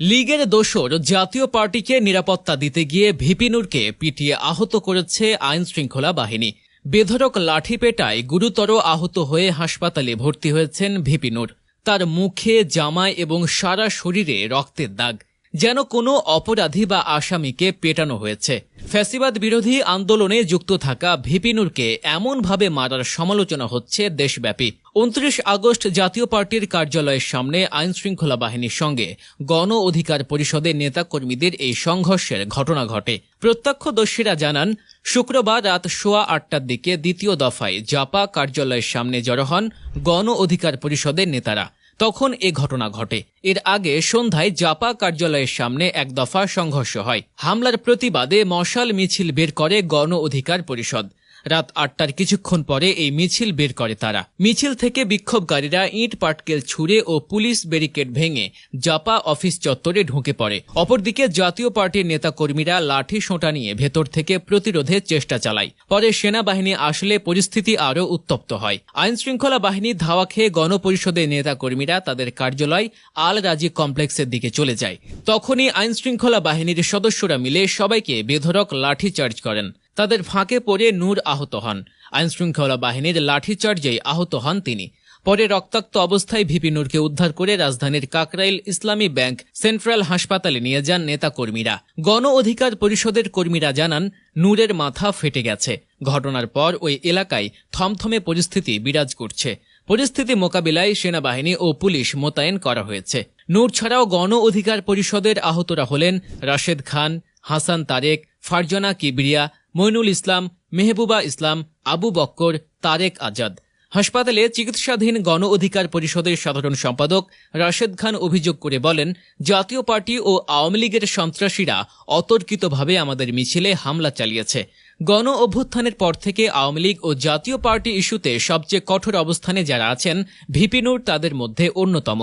লীগের দোসর জাতীয় পার্টিকে নিরাপত্তা দিতে গিয়ে ভিপিনুরকে পিটিয়ে আহত করেছে আইন শৃঙ্খলা বাহিনী। বেধরক লাঠি পেটায় গুরুতর আহত হয়ে হাসপাতালে ভর্তি হয়েছেন ভিপিনুর। তার মুখে জামায় এবং সারা শরীরে রক্তের দাগ। যেন কোনো অপরাধী বা আসামিকে পেটানো হয়েছে। ফ্যাসিবাদ বিরোধী আন্দোলনে যুক্ত থাকা ভিপিনুরকে এমনভাবে মারার সমালোচনা হচ্ছে দেশব্যাপী। উনত্রিশ আগস্ট জাতীয় পার্টির কার্যালয়ের সামনে আইন শৃঙ্খলা বাহিনীর সঙ্গে গণ অধিকার পরিষদের নেতাকর্মীদের এই সংঘর্ষের ঘটনা ঘটে। প্রত্যক্ষদর্শীরা জানান, শুক্রবার রাত সোয়া আটটার দিকে দ্বিতীয় দফায় জাপা কার্যালয়ের সামনে জড়ো হন গণ অধিকার পরিষদের নেতারা। তখন এ ঘটনা ঘটে। এর আগে সন্ধ্যায় জাপা কার্যালয়ের সামনে এক দফা সংঘর্ষ হয়। হামলার প্রতিবাদে মশাল মিছিল বের করে গণ অধিকার পরিষদ। রাত আটটার কিছুক্ষণ পরে এই মিছিল বের করে তারা। মিছিল থেকে বিক্ষোভকারীরা ইট পাটকেল ছুড়ে ও পুলিশ ব্যারিকেড ভেঙে জাপা অফিস চত্বরে ঢুকে পড়ে। অপরদিকে জাতীয় পার্টির নেতাকর্মীরা লাঠি সোঁটা নিয়ে ভেতর থেকে প্রতিরোধের চেষ্টা চালায়। পরে সেনাবাহিনী আসলে পরিস্থিতি আরও উত্তপ্ত হয়। আইন শৃঙ্খলা বাহিনী ধাওয়া খেয়ে গণপরিষদের নেতাকর্মীরা তাদের কার্যালয় আল রাজি কমপ্লেক্সের দিকে চলে যায়। তখনই আইন শৃঙ্খলা বাহিনীর সদস্যরা মিলে সবাইকে বেধরক লাঠিচার্জ করেন। তাদের ফাঁকে পড়ে নূর আহত হন। আইন শৃঙ্খলা বাহিনীর লাঠিচার্জেই আহত হন তিনি। পরে রক্তাক্ত অবস্থায় ভিপি নূরকে উদ্ধার করে রাজধানীর কাকরাইল ইসলামী ব্যাংক সেন্ট্রাল হাসপাতালে নিয়ে যান নেতাকর্মীরা। গণ অধিকার পরিষদের কর্মীরা জানান, নূরের মাথা ফেটে গেছে। ঘটনার পর ওই এলাকায় থমথমে পরিস্থিতি বিরাজ করছে। পরিস্থিতি মোকাবিলায় সেনাবাহিনী ও পুলিশ মোতায়েন করা হয়েছে। নূর ছাড়াও গণ অধিকার পরিষদের আহতরা হলেন রাশেদ খান, হাসান তারেক, ফারজানা কিবরিয়া মইনুল ইসলাম, মেহবুবা ইসলাম, আবু বক্কর, তারেক আজাদ। হাসপাতালে চিকিৎসাধীন গণ অধিকার পরিষদের সাধারণ সম্পাদক রাশেদ খান অভিযোগ করে বলেন, জাতীয় পার্টি ও আওয়ামী লীগের সন্ত্রাসীরা অতর্কিতভাবে আমাদের মিছিলে হামলা চালিয়েছে। গণ অভ্যুত্থানের পর থেকে আওয়ামী লীগ ও জাতীয় পার্টি ইস্যুতে সবচেয়ে কঠোর অবস্থানে যারা আছেন ভিপিনুর তাদের মধ্যে অন্যতম।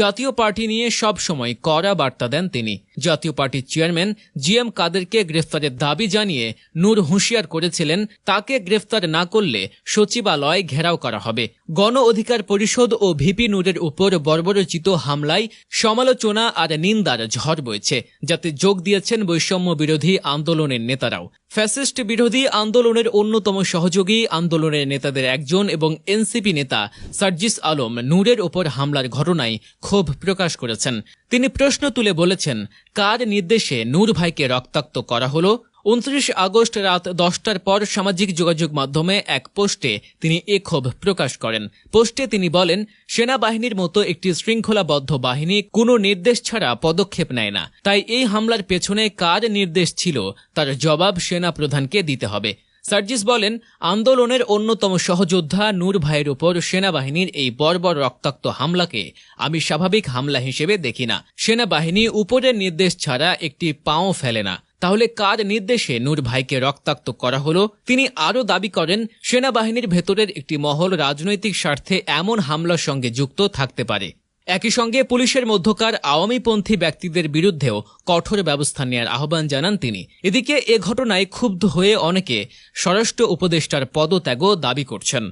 জাতীয় পার্টি নিয়ে সব সময় কড়া বার্তা দেন তিনি। জাতীয় পার্টির চেয়ারম্যান জি এম কাদেরকে গ্রেফতারের দাবি জানিয়ে নূর হুঁশিয়ার করেছিলেন, তাকে গ্রেফতার না করলে সচিবালয় ঘেরাও করা হবে। গণ অধিকার পরিষদ ও ভিপি নূরের উপর বর্বরচিত হামলায় সমালোচনা আর নিন্দার ঝড় বইছে, যাতে যোগ দিয়েছেন বৈষম্য বিরোধী আন্দোলনের নেতারাও। ফ্যাসিস্ট বিরোধী আন্দোলনের অন্যতম সহযোগী আন্দোলনের নেতাদের একজন এবং এনসিপি নেতা সার্জিস আলম নূরের ওপর হামলার ঘটনায় ক্ষোভ প্রকাশ করেছেন। তিনি প্রশ্ন তুলে বলেছেন, কার নির্দেশে নূর ভাইকে রক্তাক্ত করা হলো? উনত্রিশ আগস্ট রাত দশটার পর সামাজিক যোগাযোগ মাধ্যমে এক পোস্টে তিনি এ ক্ষোভ প্রকাশ করেন। পোস্টে তিনি বলেন, সেনাবাহিনীর মতো একটি শৃঙ্খলাবদ্ধ বাহিনী কোনো নির্দেশ ছাড়া পদক্ষেপ নেয় না। তাই এই হামলার পেছনে কার নির্দেশ ছিল, তার জবাব সেনা প্রধানকে দিতে হবে। সার্জিস বলেন, আন্দোলনের অন্যতম সহযোদ্ধা নূর ভাইয়ের উপর সেনাবাহিনীর এই বর্বর রক্তাক্ত হামলাকে আমি স্বাভাবিক হামলা হিসেবে দেখি না। সেনাবাহিনী উপরের নির্দেশ ছাড়া একটি পাও ফেলে না। তাহলে কার নির্দেশে নূর ভাইকে রক্তাক্ত করা হলো? তিনি আরও দাবি করেন, সেনাবাহিনীর ভেতরের একটি মহল রাজনৈতিক স্বার্থে এমন হামলার সঙ্গে যুক্ত থাকতে পারে। একই সঙ্গে পুলিশের মধ্যকার আওয়ামীপন্থী ব্যক্তিদের বিরুদ্ধেও কঠোর ব্যবস্থা নেওয়ার আহ্বান জানান তিনি। এদিকে এ ঘটনায় ক্ষুব্ধ হয়ে অনেকে স্বরাষ্ট্র উপদেষ্টার পদত্যাগও দাবি করছেন।